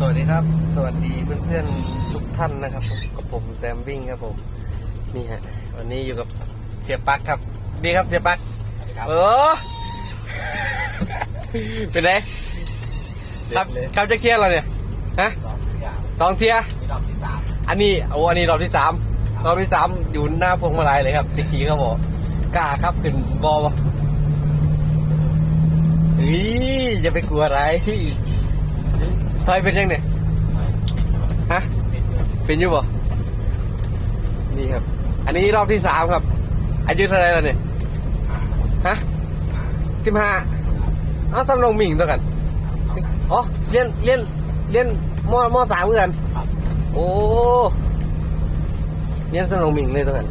สวัสดีครับ สวัสดีเพื่อนๆทุกท่านนะครับกับผมแซมวิ่งครับผมนี่ฮะวันนี้อยู่กับเสียปักครับ ดีครับเสียปักครับเออเป็นไงครับครับจะเคลียร์เราเนี่ยฮะสองอย่างสองเทียร์นี่รอบที่สามอันนี้โอ้อันนี้รอบที่สามรอบที่สามอยู่หน้าพวงมาลัยเลยครับจะขี่เขาบอกกล้าครับขึ้นบอลวะเฮ้ยจะไปกลัวอะไร ทอยเป็นยังเนี่ยฮะเป็นอยู่บ่นี่ครับ อันนี้รอบที่สามครับ อายุเท่าไรแล้วเนี่ยฮะสิบห้าเอาสำรองหมิ่งตัวกันอ๋อเรียนเรียนเรียนมอมอสามเหมือนกันโอ้เรียนสำรองหมิ่งเลยตัวกัน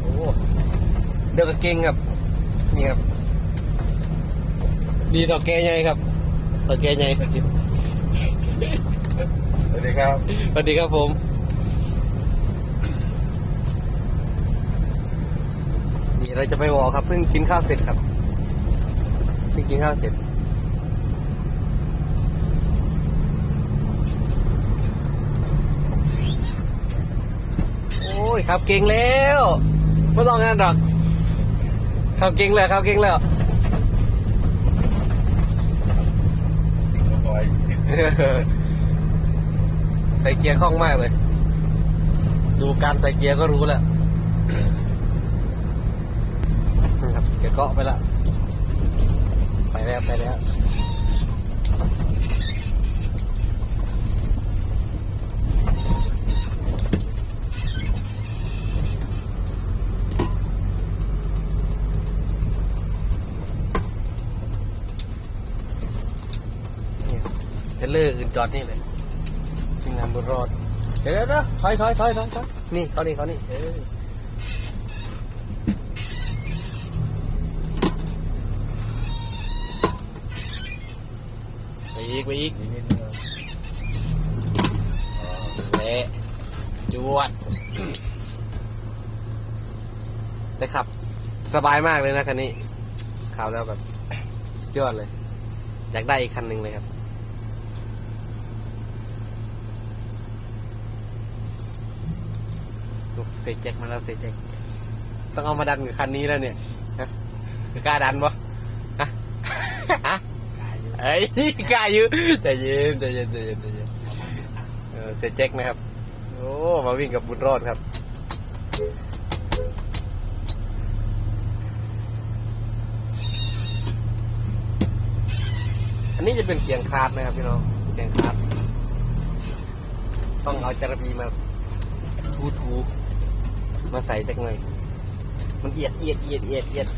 โอ้เดี๋ยวก็เก่งครับนี่ครับดีต่อแกใหญ่ครับ ต่อแกใหญ่สวัสดีครับสวัสดีครับผมนี่เราจะไปวอครับเพิ่งกินข้าวเสร็จครับเพิ่งกินข้าวเสร็จโอ้ยขับเก่งแล้วไม่ต้องงานดอกขับเก่งแล้วขับเก่งแล้ว คอย ใส่เกียร์คล่องมากเลย ดูการใส่เกียร์ก็รู้แล้วนะครับเสียเกาะไปละ ไปแล้ว ไปแล้ว เลอร์อื่นจอดนี่เลยทีมงานบุญรอด เดี๋ยวเดี๋ยวถอยถอยถอยถอยถอยนี่เขานี่เขานี่เออไปอีกไปอีกเละจวด แต่ขับ สบายมากเลยนะคันนี้ขับแล้วแบบยอดเลย อยากได้อีกคันหนึ่งเลยครับ โอ้เซแจ็คมาแล้วเซแจ็คต้องเอามาดันกับคันนี้แล้วเนี่ยฮะกล้าดันปะฮะฮะเอ้ยกล้าอยู่ใจเย็นใจเย็นใจเย็นใจเย็นเออเซแจ็คนะครับ โอ้มาวิ่งกับบุญรอดครับอันนี้จะเป็นเสียงคลาดนะครับพี่น้อง เสียงคลาดต้องเอาจารบีมาทูทู มาใส่จักหน่อย มันเอียดเอียดเอียดเอียดเอียด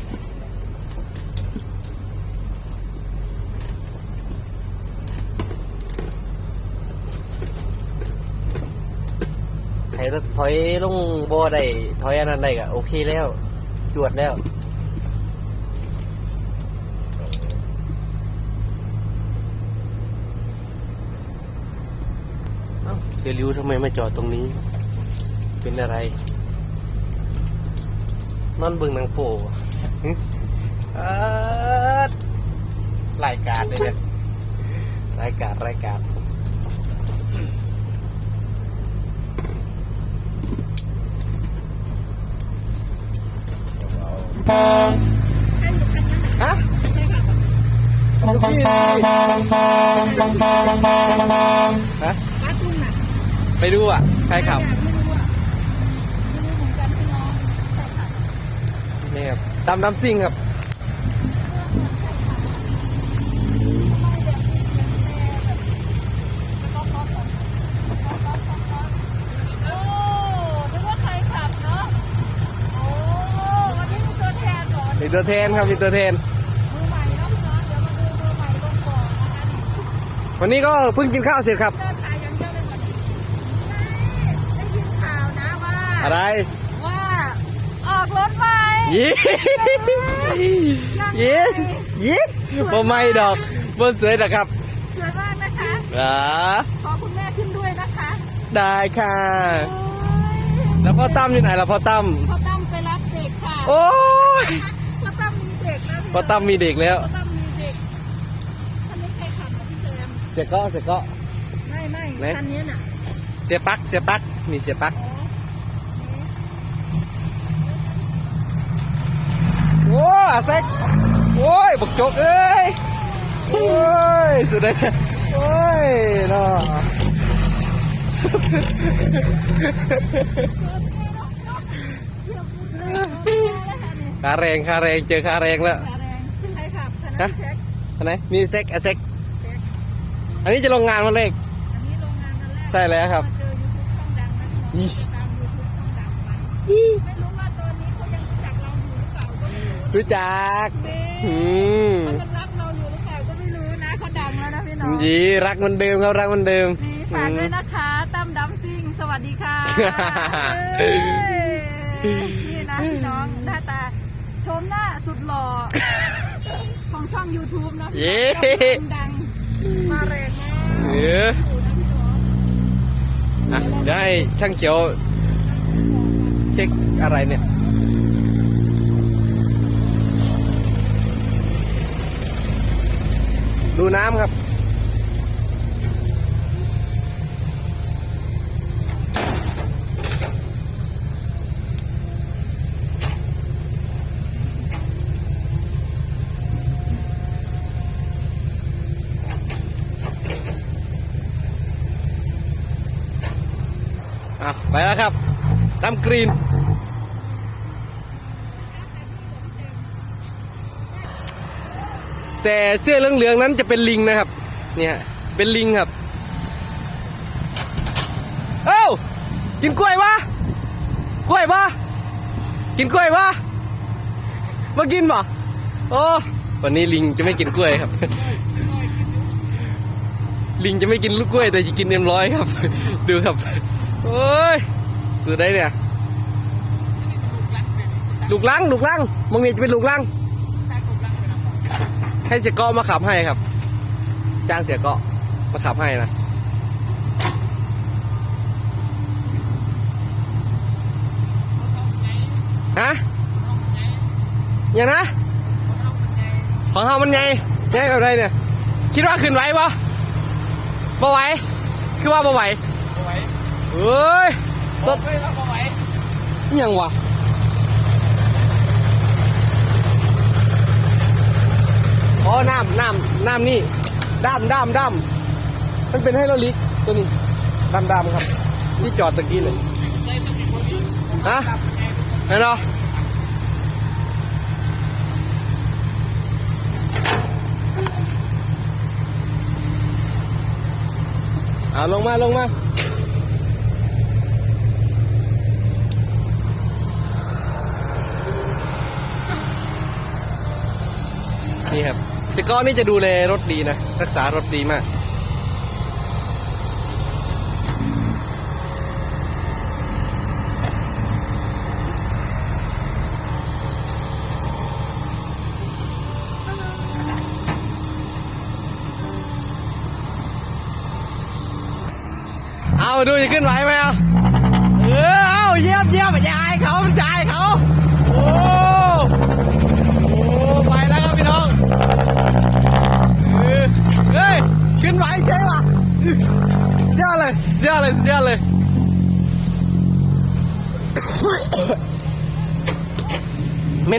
ใครถ้าถอยลงบ่อได้ถอยอันนั้นได้ก็โอเคแล้ว จวดแล้วเอ้าเดี๋ยวริวทำไมไมาจอดตรงนี้ เป็นอะไร นอนเบิ่งหนังโป้บ่หึเอิ้ดรายการเลยเนี่ยรายการรายการฮะของพี่ฮะป้าตุ้งน่ะไปดูอะ ใครขับ อยากไม่รู้อะไม่รู้เหมือนกันพี่น้องใช่ค่ะ นี่ครับ ตามน้ำซิ่งครับ โอ้นึกว่าใครขับเนาะ โอ้ วันนี้มีตัวแทนเหรอมีตัวแทนครับมีตัวแทนมือใหม่เนาะพี่น้องเดี๋ยวมาดูมือใหม่ลงก่อนนะคะวันนี้ก็เพิ่งกินข้าวเสร็จครับ เดินขายอย่างเดียวเลยวันนี้ได้ยินข่าวนะว่า อะไร ว่าออกรถใหม่ ยี่ยี่ยี่บ่ไม่ดอกบ่สวยนะครับ สวยมากนะคะอ่าขอคุณแม่ขึ้นด้วยนะคะ ได้ค่ะโอ้ยแล้วพ่อตั้มอยู่ไหนล่ะพ่อตั้มพ่อตั้มไปรับเด็กค่ะ โอ้ยพ่อตั้มมีเด็กนะพี่พ่อตั้มมีเด็กแล้วพ่อตั้มมีเด็กท่านไม่เคยขับหรอกพี่สียเกาะเสียเกาะไม่ไม่ไหนคันนี้น่ะ เสียปักเสียปักนี่เสียปัก อ๋อนี่โอ้อาเซ็กโอ้ยบักจกเอ้ยโอ้ยสุดเลยโอ้ยเนาะค่าแรงค่าแรงเจอค่าแรงแล้วขาแรงใครขับคันนั้นแท็กอันไหนมีเซ็กอะเซ็กอันนี้จะลงงานวันเล็กอันนี้โรงงานนั่นแหละใช่แล้วครับมาเจอยูทูบช่องดังนะพี่น้องตามยูทูบช่องดังไป รู้รู้จักนี่อืมเขายังรักเราอยู่หรือเปล่าก็ไม่รู้นะเขาดังแล้วนะพี่น้องยีรักเหมันเดิมครับรักเหมันเดิมนี่ฝากด้วยนะคะตั้มดัมซิงสวัสดีค่ะเอ้ยเอ้ยนี่นะพี่น้องหน้าตาชมหน้าสุดหล่อของช่อง YouTube นะพี่เย้น้องดังมาแรงมากเอออยู่นะพี่น้อง อะเดี๋ยวให้ช่างเขียวเช็คอะไรเนี่ย ดูน้ำครับ อะ ไปแล้วครับดำกรีน แต่เสื้อเหลืองๆนั้นจะเป็นลิงนะครับ เนี่ยเป็นลิงครับ เอ้ากินกล้วยวะกล้วยปะกินกล้วยวะมากินปะโอ้วันนี้ลิงจะไม่กินกล้วยครับ ลิงจะไม่กินลูกกล้วย แต่จะกินเอ็มร้อยครับ ดูครับโอ้ยสุดได้เนี่ยลูกลังลูกลังมองนี่จะเป็นลูกลัง ให้เสียเกาะมาขับให้ครับ จ้างเสียเกาะมาขับให้นะฮะอย่างนะของเฮามันไงไงแบบไรเนี่ย คิดว่าขึ้นไหวปะบ่ไหวคือว่าบ่ไหวเอาไว้เอ้ยรถไม่รับเอาไว้อิหยังวะอ๋อ น้ำน้ำน้ำนี่ด้ามด้ามด้ามมันเป็นไฮโดรลิกตัวนี้ด้ามด้ามครับ ที่จอดตะกี้เลยฮะเห็นเหรอเอาลงมาลงมา นี่ครับ สกอร์นี่จะดูแลรถดีนะ รักษารถดีมาก เอาดูจะขึ้นไหวไหมเอาเออเอาเยี่ยมเยี่ยมอย่ายเขามันจ่ายเขา โอ้ โอ้ไปแล้วครับพี่น้องเออเฮ้ยขึ้นไหวใช่ปะสุดยอดเลยสุดยอดเลยสุดยอดเลย เหม็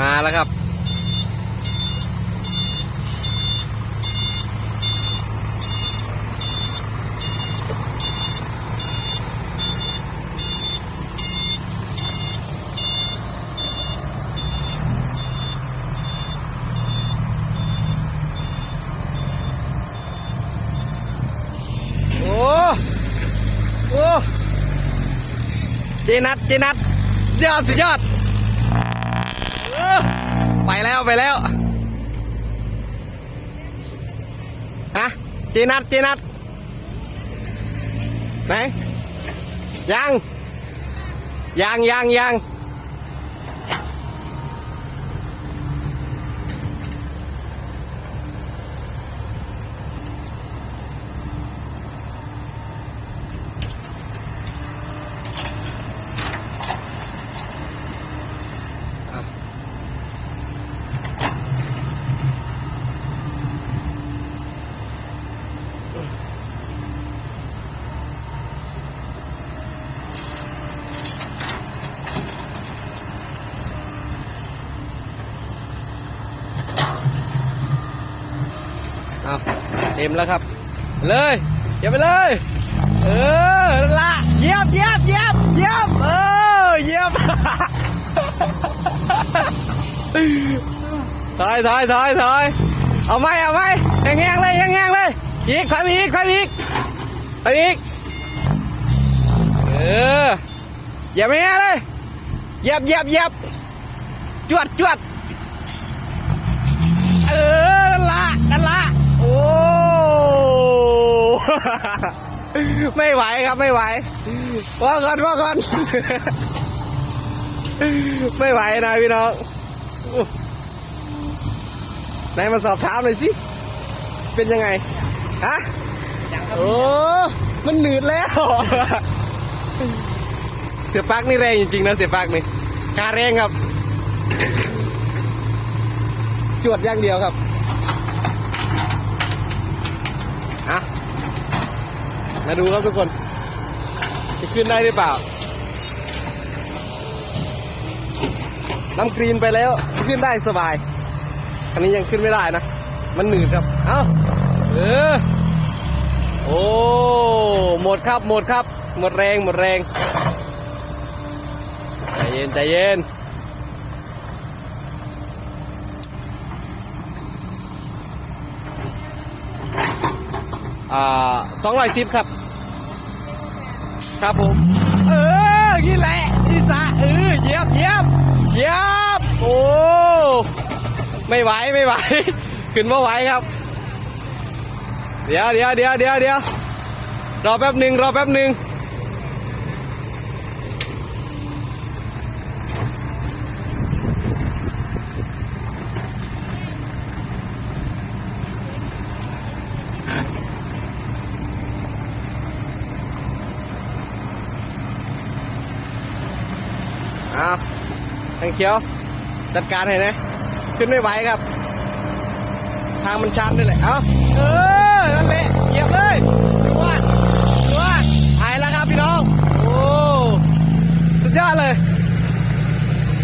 นาเสียบปลักเสียบปลักมาแล้วครับ โอ้ โอ้ เจนัดเจนัดสุดยอด สุดยอด ไปแล้วฮะจีนัดจีนัดไหนยังยังยังยัง เอาเต็มแล้วครับ เลยอย่าไปเลย เออละเยียบเยียบเยียบเยียบเออเยียบถอยถอยถอยถอยเอาไหมเอาไหมแห้งๆเลยแห้งๆเลย อีกถอยไปอีกถอยไปอีกถอยไปอีกเอออย่าไปแห้งเลยเหยียบเหยียบเหยียบจวดจวดเออนั่นละนั่นละโอ้ไม่ไหวครับไม่ไหวว่าก่อนว่าก่อนไม่ไหวนะพี่น้องไหนมาสอบถามหน่อยสิ เป็นยังไง ฮะโอ้มันหนืดแล้วเสียปักนี่แรงจริงๆนะเสียปักนี่การแรงครับ จวดอย่างเดียวครับอะมาดูครับทุกคน จะขึ้นได้หรือเปล่าน้ำกรีนไปแล้วขึ้นได้สบาย อันนี้ยังขึ้นไม่ได้นะ มันหนืดครับ เอ้า เออโอ้หมดครับหมดครับ หมดแรงหมดแรงใจเย็นใจเย็นอ่าสองร้อยสิบครับ ครับผม เออนี่แหละนี่ซะเออเยียบเยียบเยียบโอ้ไม่ไหวไม่ไหว ขึ้นมาไหวครับ เดี๋ยวเดี๋ยวเดี๋ยวเดี๋ยวเดี๋ยวรอแป๊บหนึ่งรอแป๊บหนึ่งอ้าวทางเขียว จัดการให้นะ ขึ้นไม่ไหวครับ ทางมันชันด้วยแหละ เอ้าเออ ยียบเลยจวดจวดไปแล้วครับพี่น้อง โอ้ สุดยอดเลย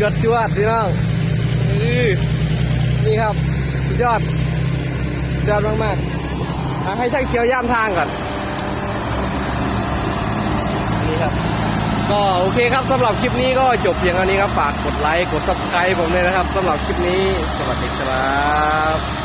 จวดจวดพี่น้องอือนี่ครับ สุดยอดสุดยอดมากๆอะให้ช่างเขียวย่ามทางก่อน นี่ครับ ก็โอเคครับสำหรับคลิปนี้ก็จบเพียงเท่านี้ครับ ฝากกดไลค์ กด subscribe ผมด้วยนะครับสำหรับคลิปนี้ สวัสดีครับ